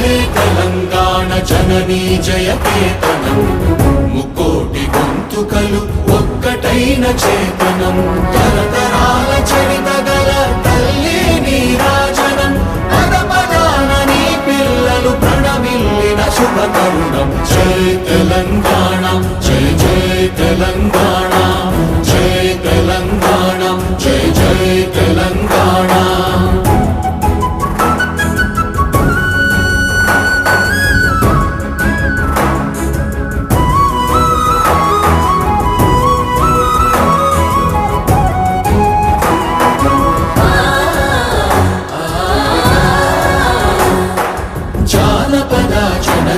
హే తెలంగాణ జననీ జయ కేతనం ముకోటి గొంతుకలు ఒక్కటైన చేతనం. తరతరాల చరిత గల తల్లి నీరాజనం పద పదాన నీ పిల్లలు ప్రణమిల్లిన శుభకరుణం జై తెలంగాణ జై జై తెలంగాణ.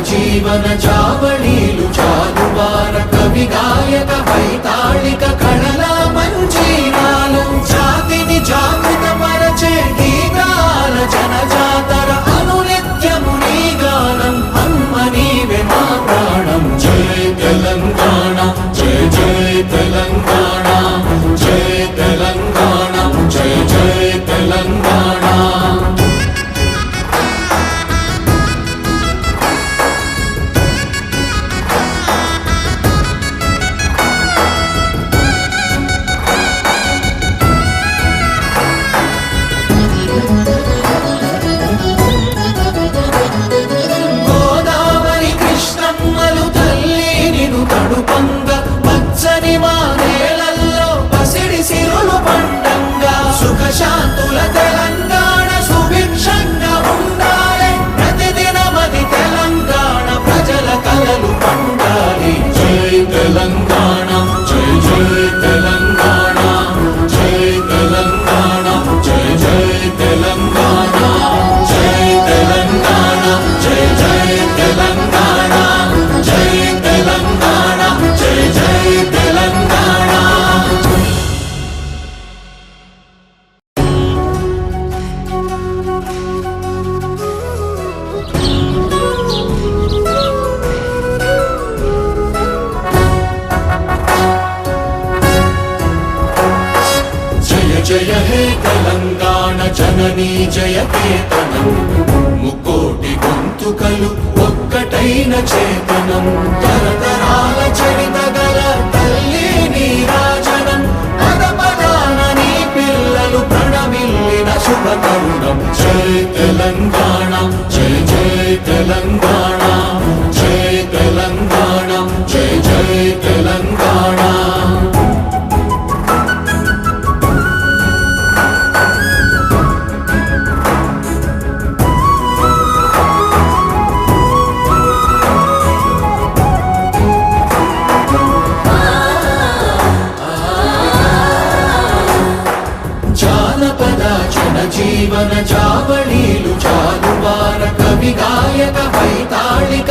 జీవన చావణీలు చాలువార కవి గాయక జననీ జయకేతనం. ముక్కోటి గొంతుకలు ఒక్కటైన చేతనం. తరతరాల చరిత గల జీవన చావళీలు చాలువార కవి గాయక వైతాళిక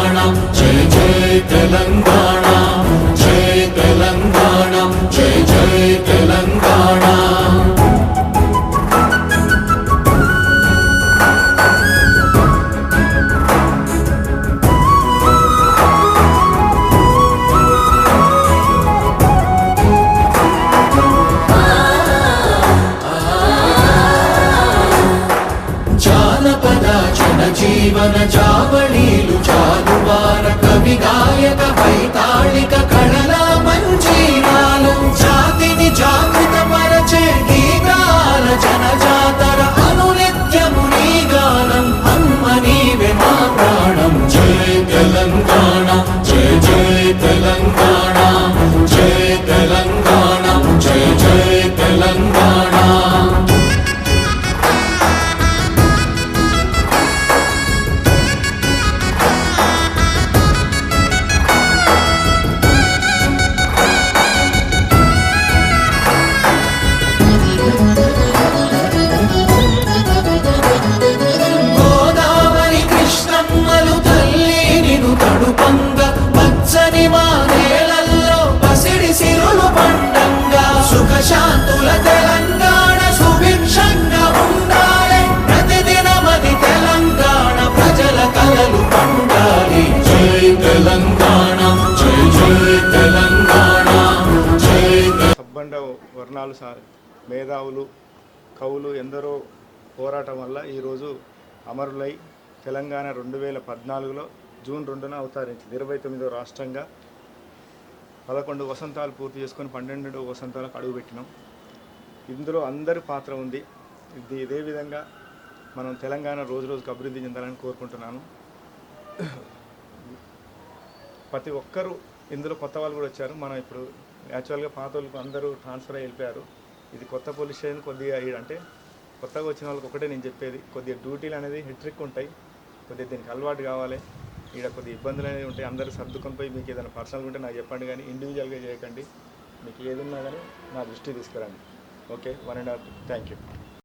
జీవన జావళీలు చాలువార కవి గాయక వైతాళిక కళల మేధావులు కవులు ఎందరో పోరాటం వల్ల ఈరోజు అమరులై తెలంగాణ రెండు వేల పద్నాలుగులో జూన్ రెండున అవతరించింది. ఇరవై తొమ్మిదో రాష్ట్రంగా పదకొండు వసంతాలు పూర్తి చేసుకొని పన్నెండు వసంతాలకు అడుగుపెట్టినాం ఇందులో అందరి పాత్ర ఉంది. ఇది ఇదే విధంగా మనం తెలంగాణ రోజు రోజుకు అభివృద్ధి చెందాలని కోరుకుంటున్నాను. ప్రతి ఒక్కరూ ఇందులో కొత్త వాళ్ళు కూడా వచ్చారు. మనం ఇప్పుడు యాక్చువల్గా పాత వాళ్ళు అందరూ ట్రాన్స్ఫర్ అయిపోయారు ఇది కొత్త పోలీస్ స్టేషన్ కొద్దిగా అంటే కొత్తగా వచ్చిన వాళ్ళకి ఒకటే నేను చెప్పేది. కొద్దిగా డ్యూటీలు అనేది హెట్రిక్ ఉంటాయి. కొద్దిగా దీనికి అలవాటు కావాలి. ఇక్కడ కొద్దిగా ఇబ్బందులు అనేవి ఉంటాయి. అందరూ సర్దుకొని పోయి మీకు ఏదైనా పర్సనల్ ఉంటే నాకు చెప్పండి కానీ ఇండివిజువల్గా చేయకండి. మీకు ఏది ఉన్నా కానీ నా దృష్టి తీసుకురండి. Okay? One and half. Thank you.